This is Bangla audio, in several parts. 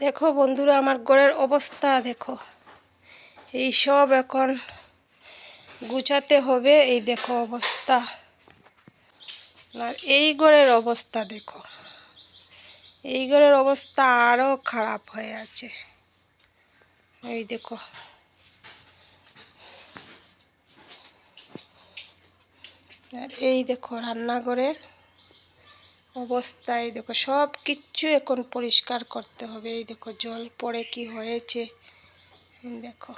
দেখো বন্ধুরা, আমার ঘরের অবস্থা দেখো। এই সব এখন গুছাতে হবে, এই দেখো অবস্থা। আর এই ঘরের অবস্থা দেখো। এই ঘরের অবস্থা আরও খারাপ হয়ে আছে। এই দেখো। আর এই দেখো রান্নাঘরের অবস্থায় দেখো সব কিছু এখন পরিষ্কার করতে হবে। এই দেখো, জল পড়ে কি হয়েছে? দেখো।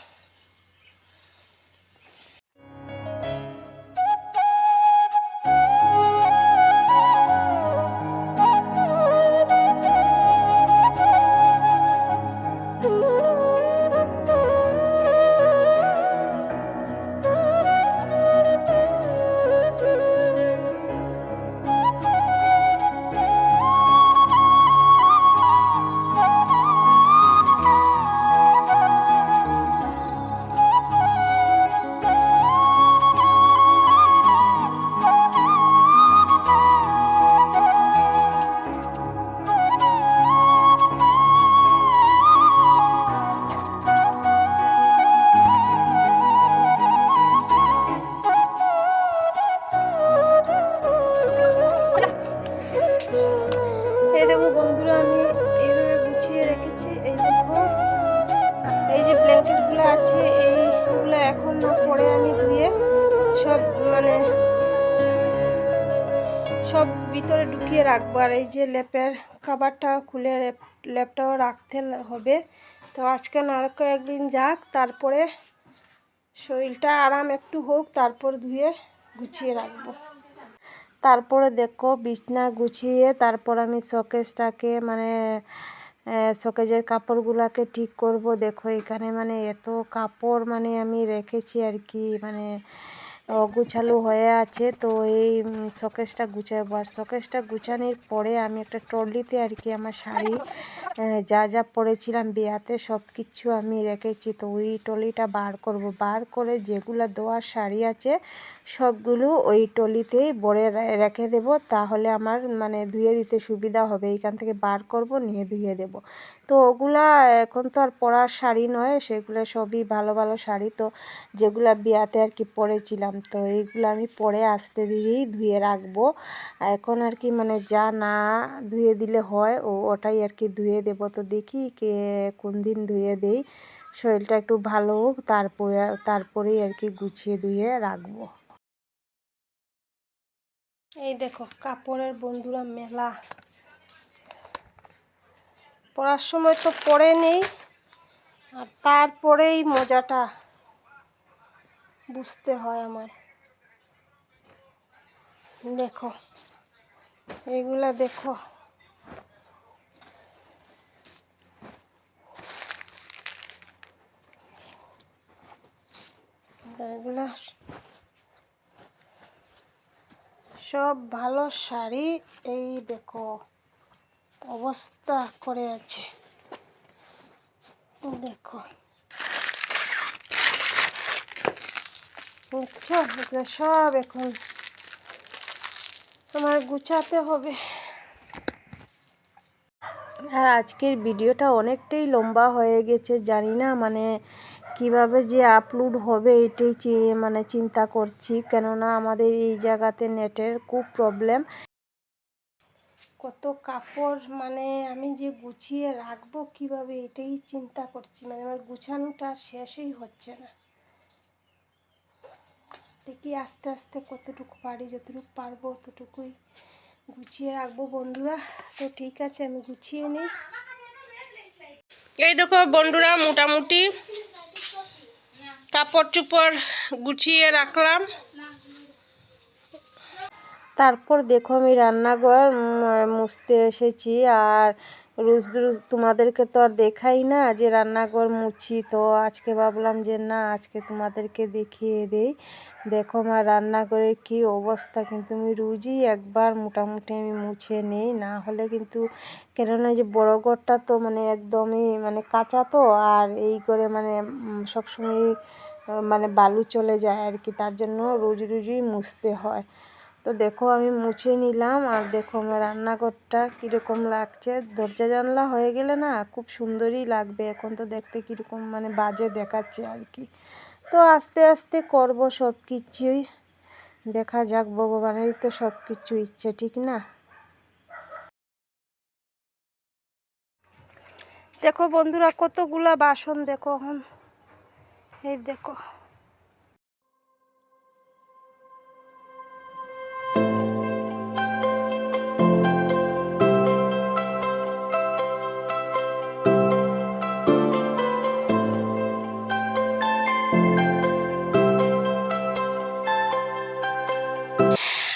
মানে সব ভিতরে ঢুকিয়ে রাখব। আর এই যে লেপের খাবারটা খুলে লেপটাও রাখতে হবে। তো আজকে আর কয়েকদিন যাক, তারপরে শরীরটা আরাম একটু হোক, তারপর ধুয়ে গুছিয়ে রাখব। তারপরে দেখো, বিছনা গুছিয়ে তারপর আমি শোকেসটাকে মানে শোকেজের কাপড়গুলোকে ঠিক করব। দেখো এখানে মানে এত কাপড় মানে আমি রেখেছি আর কি মানে অগুছালো হয়ে আছে, তো এই শোকেসটা গুছাবো আর শোকেসটা গুছানোর পরে আমি একটা ট্রলিতে আর কি আমার শাড়ি যা যা পরেছিলাম বিয়াতে সব কিছু আমি রেখেছি, তো ওই ট্রলিটা বার করব। বার করে যেগুলো দেওয়ার শাড়ি আছে সবগুলো ওই টলিতেই ভরে রেখে দেব। তাহলে আমার মানে ধুয়ে দিতে সুবিধা হবে। এইখান থেকে বার করব, নিয়ে ধুয়ে দেব। তো ওগুলা এখন তো আর পরার শাড়ি নয়। সেগুলো সবই ভালো ভালো শাড়ি। তো যেগুলা বিয়াতে আর কি পরেছিলাম, তো এইগুলো আমি পরে আসতে দিয়েই ধুয়ে রাখব। এখন আর কি মানে যা না ধুয়ে দিলে হয়, ও, ওটাই আর কি ধুয়ে দেব। তো দেখি কে, কোন দিন ধুয়ে দেই। শরীরটা একটু ভালো হোক, তারপরে, তারপরেই আর কি গুছিয়ে ধুয়ে রাখব। এই দেখো, কাপড়ের বন্ধুরা মেলা। পড়ার সময় তো পড়ে নেই, আর তারপরেই মজাটা বুঝতে হয় আমার। দেখো এইগুলা দেখো এগুলা সব ভালো শাড়ি, এই দেখো, অবস্থা করে আছে। দেখো। বুঝছ? এগুলো সব এখন তোমার গুছাতে হবে। আর আজকের ভিডিওটা অনেকটাই লম্বা হয়ে গেছে, জানি না মানে কীভাবে যে আপলোড হবে এটাই মানে চিন্তা করছি। কেননা আমাদের এই জায়গাতে নেটের খুব প্রবলেম কত কাপড় মানে আমি যে গুছিয়ে রাখব কীভাবে এটাই চিন্তা করছি। মানে আমার গুছানোটা শেষই হচ্ছে না। দেখি আস্তে আস্তে কতটুকু পারি, যতটুকু পারব ততটুকুই গুছিয়ে রাখব। বন্ধুরা, তো ঠিক আছে, আমি গুছিয়ে নিই। এই দেখো বন্ধুরা, মোটামুটি কাপড় চুপড় গুছিয়ে রাখলাম। তারপর দেখো আমি রান্নাঘর মুছতে এসেছি। আর রুজ, তোমাদেরকে তো আর দেখাই না যে রান্নাঘর মুছি। তো আজকে ভাবলাম যে না, আজকে তোমাদেরকে দেখিয়ে দেই। দেখো আমার রান্নাঘরের কি অবস্থা? কিন্তু আমি রোজই একবার মোটামুটি আমি মুছে নেই। না হলে কিন্তু কেননা যে বড় ঘরটা তো মানে একদমই মানে কাঁচা তো, আর এই করে মানে সবসময় মানে বালু চলে যায় আর কি। তার জন্য রোজ রোজই মুছতে হয়। তো দেখো আমি মুছে নিলাম, আর দেখো আমার রান্নাঘরটা কীরকম লাগছে। দরজা জানলা হয়ে গেলে না খুব সুন্দরই লাগবে। এখন তো দেখতে কীরকম মানে বাজে দেখাচ্ছে আর কি। তো আস্তে আস্তে করব সব কিছুই। দেখা যাক, ভগবানেরই তো সব কিছু ইচ্ছে, ঠিক না? দেখো বন্ধুরা, কতগুলা বাসন দেখো এখন। এই দেখো।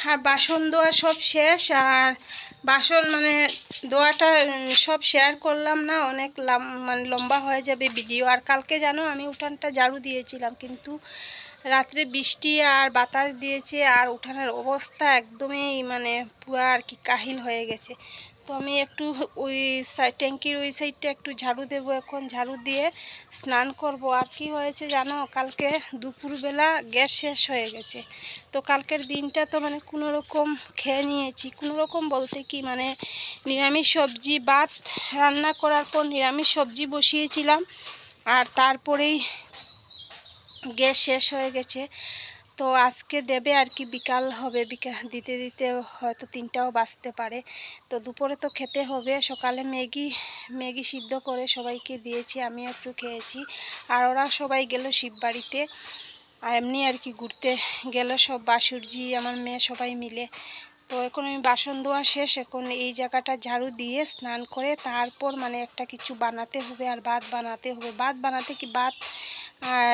আর বাসন ধোয়া সব শেষ, আর বাসন মানে দোয়াটা সব শেয়ার করলাম না, অনেক মানে লম্বা হয়ে যাবে ভিডিও আর কালকে জানো, আমি উঠানটা ঝাড়ু দিয়েছিলাম, কিন্তু রাত্রে বৃষ্টি আর বাতাস দিয়েছে, আর উঠানের অবস্থা একদমই মানে পুরো আর কি কাহিল হয়ে গেছে। তো আমি একটু ওই ট্যাঙ্কির ওই সাইডটা একটু ঝাড়ু দেবো এখন, ঝাড়ু দিয়ে স্নান করব। আর কি হয়েছে জানো, কালকে দুপুরবেলা গ্যাস শেষ হয়ে গেছে। তো কালকের দিনটা তো মানে কোনো রকম খেয়ে নিয়েছি। কোনো রকম বলতে কি মানে নিরামিষ সবজি, ভাত রান্না করার পর নিরামিষ সবজি বসিয়েছিলাম। আর তারপরেই গ্যাস শেষ হয়ে গেছে। তো আজকে দেবে আর কি বিকাল হবে দিতে দিতে হয়তো তিনটাও বাজতে পারে। তো দুপুরে তো খেতে হবে, সকালে ম্যাগি ম্যাগি সিদ্ধ করে সবাইকে দিয়েছি আমিও একটু খেয়েছি। আর ওরা সবাই গেল শিববাড়িতে আর এমনি আর কি ঘুরতে গেল সব, বাসুরজি, আমার মেয়ে সবাই মিলে। তো এখন আমি বাসন ধোয়া শেষ, এখন এই জায়গাটা ঝাড়ু দিয়ে স্নান করে তারপর মানে একটা কিছু বানাতে হবে আর ভাত বানাতে হবে। ভাত বানাতে কি ভাত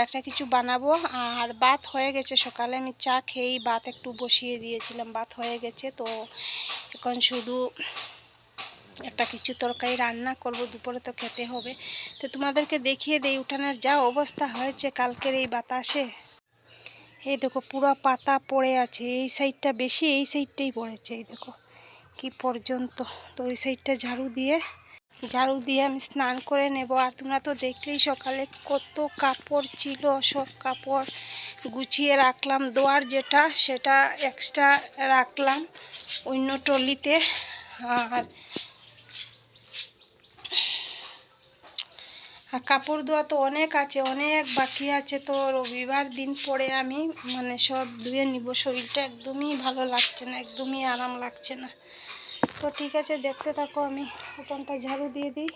একটা কিছু বানাবো। আর ভাত হয়ে গেছে সকালে। আমি চা খেয়েই ভাত একটু বসিয়ে দিয়েছিলাম। ভাত হয়ে গেছে। তো এখন শুধু একটা কিছু তরকারি রান্না করব। দুপুরে তো খেতে হবে। তো তোমাদেরকে দেখিয়ে দেই, উঠানের যা অবস্থা হয়েছে কালকের এই বাতাসে। এই দেখো, পুরো পাতা পড়ে আছে। এই সাইডটা বেশি, এই সাইডটাই পড়েছে। এই দেখো, কি পর্যন্ত। তো ওই সাইডটা ঝাড়ু দিয়ে ঝাড়ু দিয়ে আমি স্নান করে নেব। আর তোমরা তো দেখলেই সকালে কত কাপড় ছিল, সব কাপড় গুছিয়ে রাখলাম। দোয়ার যেটা, সেটা এক্সট্রা রাখলাম অন্য টলিতে আর আর কাপড় ধোয়া তো অনেক আছে, অনেক বাকি আছে। তো রবিবার দিন পরে আমি মানে সব ধুয়ে নিব। শরীরটা একদমই ভালো লাগছে না, একদমই আরাম লাগছে না। তো ঠিক আছে দেখতে থাকো আমি উঠানটা ঝাড়ু দিয়ে দিই।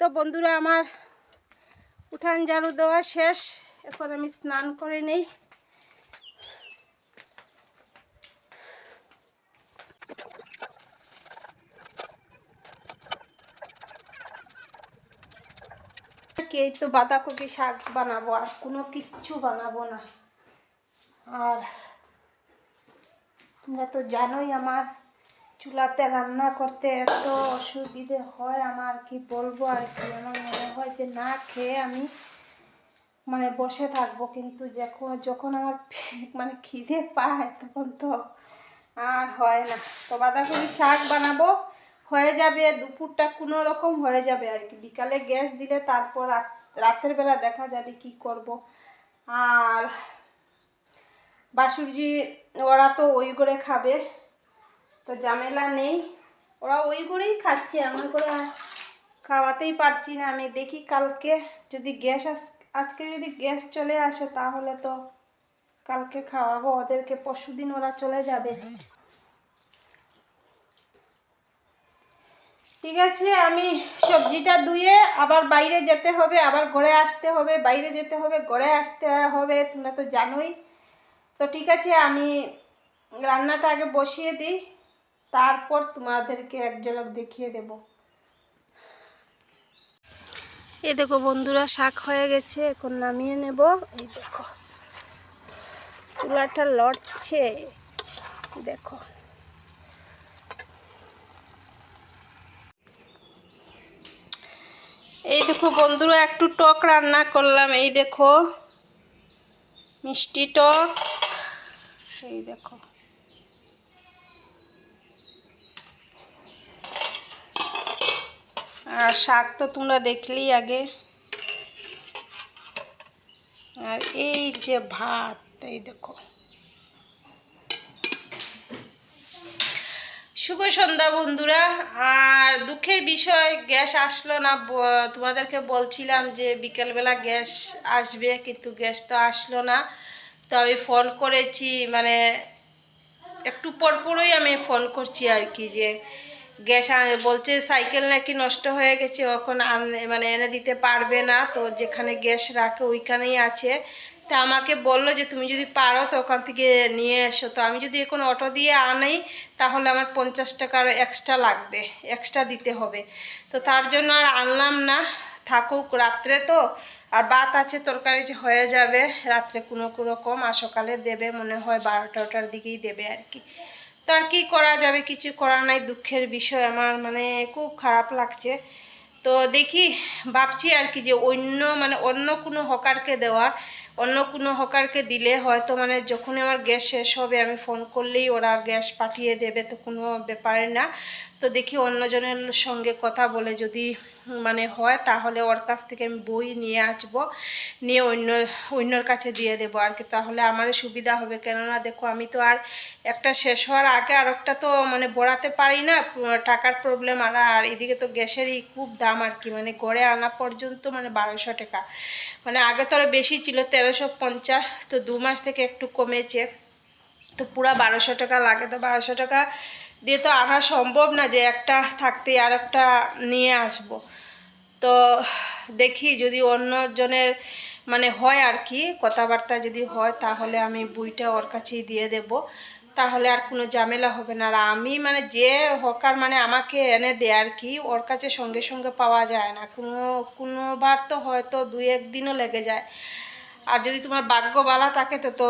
তো বন্ধুরা আমার উঠান ঝাড়ু দেওয়া শেষ। এখন আমি স্নান করে নেই। এই তো বাঁধাকপি শাক বানাবো আর কোনো কিচ্ছু বানাবো না। আর তোমরা তো জানোই আমার চুলাতে রান্না করতে এত অসুবিধে হয়, আমার কি বলব আর কি? আমার হয় যে না খেয়ে আমি মানে বসে থাকব, কিন্তু যখন যখন আমার মানে খিদে পায় তখন তো আর হয় না। তো বাঁধাকপি শাক বানাবো, হয়ে যাবে, দুপুরটা কোনো রকম হয়ে যাবে আর কি। বিকালে গ্যাস দিলে তারপর রাত- রাতের বেলা দেখা যাবে কি করব। আর বাসুরজি, ওরা তো ওই করে খাবে, তো ঝামেলা নেই। ওরা ওই করেই খাচ্ছে, আমার করে খাওয়াতেই পারছি না। আমি দেখি কালকে যদি গ্যাস আজকে যদি গ্যাস চলে আসে তাহলে তো কালকে খাওয়াবো। ওদেরকে পরশুদিন ওরা চলে যাবে। ঠিক আছে, আমি সবজিটা ধুয়ে আবার বাইরে যেতে হবে, আবার ঘরে আসতে হবে, বাইরে যেতে হবে, ঘরে আসতে হবে, তোমরা তো জানোই। তো ঠিক আছে, আমি রান্নাটা আগে বসিয়ে দিই, তারপর তোমাদেরকে এক ঝলক দেখিয়ে দেব। এই দেখো বন্ধুরা, শাক হয়ে গেছে, এখন নামিয়ে নেব। এই দেখো, চুলাটা লড়ছে দেখো। এই দেখো বন্ধুরা, একটু টক রান্না করলাম। এই দেখো, মিষ্টি টক। এই দেখো আর শাক তো তোমরা দেখলেই আগে। আর এই যে ভাত, এই দেখো। শুভ সন্ধ্যা বন্ধুরা। আর দুঃখের বিষয়, গ্যাস আসলো না। তোমাদেরকে বলছিলাম যে বিকেলবেলা গ্যাস আসবে, কিন্তু গ্যাস তো আসলো না। তো আমি ফোন করেছি মানে একটু পরপরই আমি ফোন করছি আর কি যে গ্যাস বলছে সাইকেল নাকি নষ্ট হয়ে গেছে ওখানে মানে এনে দিতে পারবে না, তো যেখানে গ্যাস রাখে ওইখানেই আছে। তা আমাকে বলল যে তুমি যদি পারো তো ওখান থেকে নিয়ে এসো, তো আমি যদি এখন অটো দিয়ে আনাই তাহলে আমার পঞ্চাশ টাকার এক্সট্রা লাগবে এক্সট্রা দিতে হবে। তো তার জন্য আর আনলাম না, থাকুক রাত্রে তো, আর বাত আছে তরকারি যে হয়ে যাবে, রাত্রে কোনো কোনো রকম, আর সকালে দেবে মনে হয় বারোটাটার দিকেই দেবে আর কি। তো আর কি করা যাবে? কিছু করার নাই, দুঃখের বিষয় আমার মানে খুব খারাপ লাগছে। তো দেখি, ভাবছি আর কি যে অন্য মানে অন্য কোনো হকারকে দেওয়ার অন্য কোনো হকারকে দিলে হয়তো মানে যখনই আমার গ্যাস শেষ হবে, আমি ফোন করলেই ওরা গ্যাস পাঠিয়ে দেবে, তো কোনো ব্যাপারে না। তো দেখি অন্যজনের সঙ্গে কথা বলে যদি মানে হয়, তাহলে ওর কাছ থেকে আমি বই নিয়ে আসব। নিয়ে অন্য, অন্যর কাছে দিয়ে দেবো। আর কি, তাহলে আমারও সুবিধা হবে। কেননা দেখো, আমি তো আর একটা শেষ হওয়ার আগে আর একটা তো মানে বড়াতে পারি না, টাকার প্রবলেম আর আর এদিকে তো গ্যাসেরই খুব দাম আর কি মানে গড়ে আনা পর্যন্ত মানে বারোশো টাকা। মানে আগে তো আরও বেশি ছিল, তেরোশো পঞ্চাশ, তো দু মাস থেকে একটু কমেছে। তো পুরো বারোশো টাকা লাগে তো বারোশো টাকা দিয়ে তো আনা সম্ভব না যে একটা থাকতে আর একটা নিয়ে আসব। তো দেখি যদি অন্যজনের মানে হয় আর কি, কথাবার্তা যদি হয় তাহলে আমি বইটা ওর কাছেই দিয়ে দেব। তাহলে আর কোনো ঝামেলা হবে না। আর আমি মানে যে হকার মানে আমাকে এনে দেয় আর কি, ওর কাছে সঙ্গে সঙ্গে পাওয়া যায় না। কোনো কোনোবার তো হয়তো দুই একদিনও লেগে যায়। আর যদি তোমার ভাগ্য বালা থাকে তো তো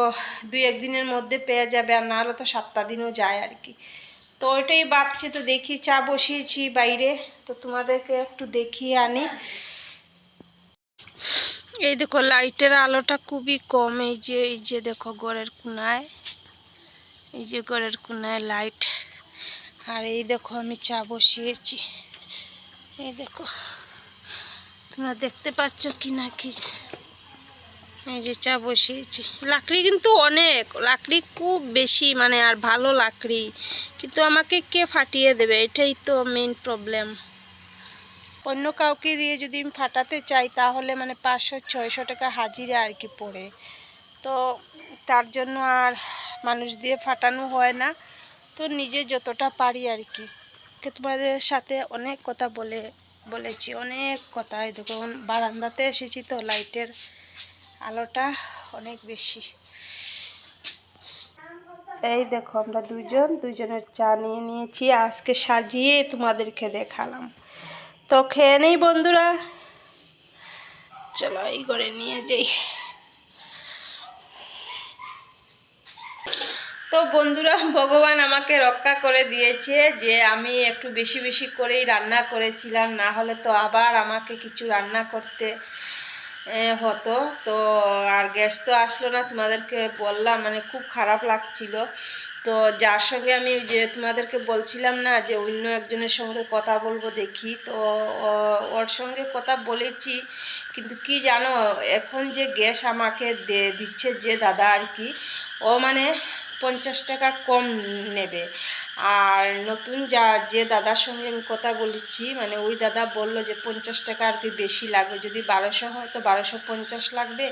দুই একদিনের মধ্যে পেয়ে যাবে। আর নাহলে তো সাতটা দিনও যায় আর কি। তো ওইটাই ভাবছি। তো দেখি চা বসিয়েছি বাইরে। তো তোমাদেরকে একটু দেখিয়ে আনি। এই দেখো, লাইটের আলোটা খুবই কম। এই যে এই যে দেখো, ঘরের কোনায়। এই যে ঘরের কোনায় লাইট। আর এই দেখো, আমি চা বসিয়েছি। এই দেখো, তোমরা দেখতে পাচ্ছ কি না কি? এই যে চা বসিয়েছি। লাকড়ি কিন্তু অনেক। লাকড়ি খুব বেশি মানে আর ভালো লাকড়ি। কিন্তু আমাকে কে ফাটিয়ে দেবে? এটাই তো মেন প্রবলেম অন্য কাউকে দিয়ে যদি আমি ফাটাতে চাই, তাহলে মানে পাঁচশো, ছয়শো টাকা হাজিরা আর কি পড়ে। তো তার জন্য আর মানুষ দিয়ে ফাটানো হয় না। তো নিজে যতটা পারি আর কি। তোমাদের সাথে অনেক কথা বলে, বলেছি, অনেক কথা। এই দেখো, বারান্দাতে এসেছি তো, লাইটের আলোটা অনেক বেশি। এই দেখো, আমরা দুজন দুজনের চা নিয়ে নিয়েছি। আজকে সাজিয়ে তোমাদেরকে দেখালাম। তো খেয়ে নেই বন্ধুরা। চলো এই করে নিয়ে যাই। তো বন্ধুরা, ভগবান আমাকে রক্ষা করে দিয়েছে যে আমি একটু বেশি বেশি করেই রান্না করেছিলাম, না হলে তো আবার আমাকে কিছু রান্না করতে হতো। তো আর গ্যাস তো আসলো না, তোমাদেরকে বললাম মানে খুব খারাপ লাগছিল। তো যার সঙ্গে আমি যে তোমাদেরকে বলছিলাম না, যে অন্য একজনের সঙ্গে কথা বলব দেখি। তো ওর সঙ্গে কথা বলেছি, কিন্তু কি জানো, এখন যে গ্যাস আমাকে দিচ্ছে যে দাদা আর কি, ও মানে পঞ্চাশ টাকা কম নেবে। আর নতুন যা, যে দাদার সঙ্গে আমি কথা বলেছি মানে ওই দাদা বলল যে পঞ্চাশ টাকা আর কি বেশি লাগবে। যদি বারোশো হয় তো বারোশো পঞ্চাশ লাগবে,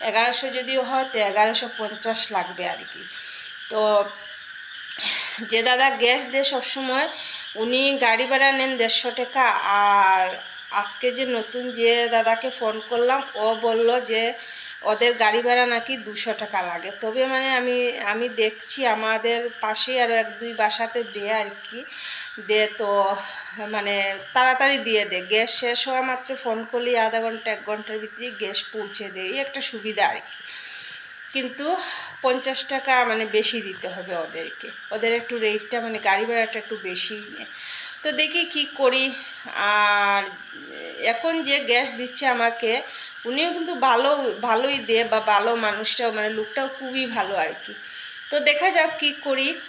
এগারোশো যদি হয় তো এগারোশো পঞ্চাশ লাগবে আর কি। তো যে দাদা গ্যাস দেয় সবসময়, উনি গাড়ি ভাড়া নেন দেড়শো টাকা আর আজকে যে নতুন যে দাদাকে ফোন করলাম, ও বলল যে ওদের গাড়ি ভাড়া নাকি দুশো টাকা লাগে। তবে মানে আমি আমি দেখছি আমাদের পাশেই আরও এক দুই বাসাতে দেয় আর কি। দে তো মানে তাড়াতাড়ি দিয়ে দে। গ্যাস শেষ হওয়া মাত্র ফোন করলেই আধা ঘণ্টা, এক ঘণ্টার ভিতরে গ্যাস পৌঁছে দেয়। এই একটা সুবিধা আর কি। কিন্তু পঞ্চাশ টাকা মানে বেশি দিতে হবে ওদেরকে। ওদের একটু রেটটা মানে গাড়ি ভাড়াটা একটু বেশি নেয়। তো দেখি কি করি। আর এখন যে গ্যাস দিচ্ছে আমাকে উনিও কিন্তু ভালো, ভালোই দেয় বা ভালো মানুষটাও মানে লুকটাও খুবই ভালো আর কি। তো দেখা যাক কি করি।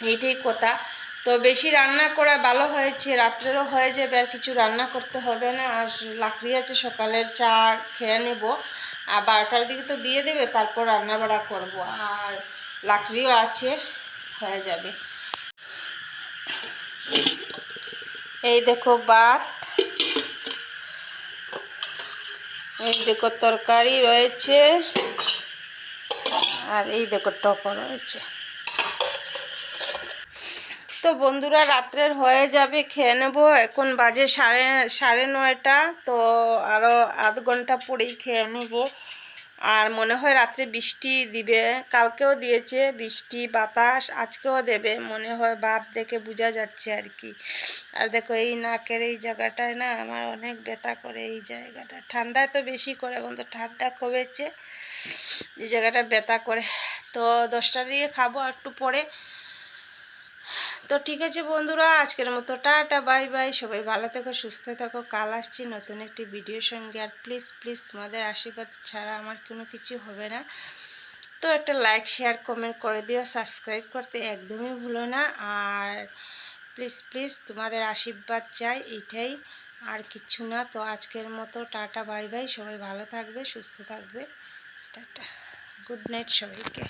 এইটাই কথা। তো বেশি রান্না করা ভালো হয়েছে রাত্রেরও হয়ে যাবে আর কিছু রান্না করতে হবে না। আর লাকড়ি আছে, সকালের চা খেয়ে নেব। আর বারোটার দিকে তো দিয়ে দেবে, তারপর রান্না বাড়া করব। আর লাকড়িও আছে, হয়ে যাবে। এই দেখো ভাত। এই দেখো তরকারি রয়েছে। আর এই দেখো টকো রয়েছে। তো বন্ধুরা, রাত্রের হয়ে যাবে, খেয়ে নেব। এখন বাজে সাড়ে সাড়ে নয়টা, তো আরও আধ ঘণ্টা পরেই খেয়ে নেব। আর মনে হয় রাত্রে বৃষ্টি দিবে। কালকেও দিয়েছে বৃষ্টি, বাতাস, আজকেও দেবে। মনে হয় বাপ দেখে বোঝা যাচ্ছে আর কি। আর দেখো এই নাকের এই জায়গাটায় না আমার অনেক ব্যথা করে এই জায়গাটা। ঠান্ডায় তো বেশি করে, এখন তো ঠান্ডা কমেছে। এই জায়গাটা ব্যথা করে। তো দশটা দিয়ে খাব একটু পরে। তো ঠিক আছে বন্ধুরা, আজকের মতো টাটা, বাই বাই, সবাই ভালো থেকো, সুস্থ থাকো, কাল আসছি নতুন একটি ভিডিওর সঙ্গে, আর প্লিজ প্লিজ তোমাদের আশীর্বাদ ছাড়া আমার কোনো কিছু হবে না। তো একটা লাইক শেয়ার কমেন্ট করে দিও সাবস্ক্রাইব করতে একদমই ভুলো না, আর প্লিজ প্লিজ তোমাদের আশীর্বাদ চাই এটাই আর কিছু না। তো আজকের মতো টাটা, বাই বাই, সবাই ভালো থাকবে, সুস্থ থাকবে, টাটা গুড নাইট সবাইকে।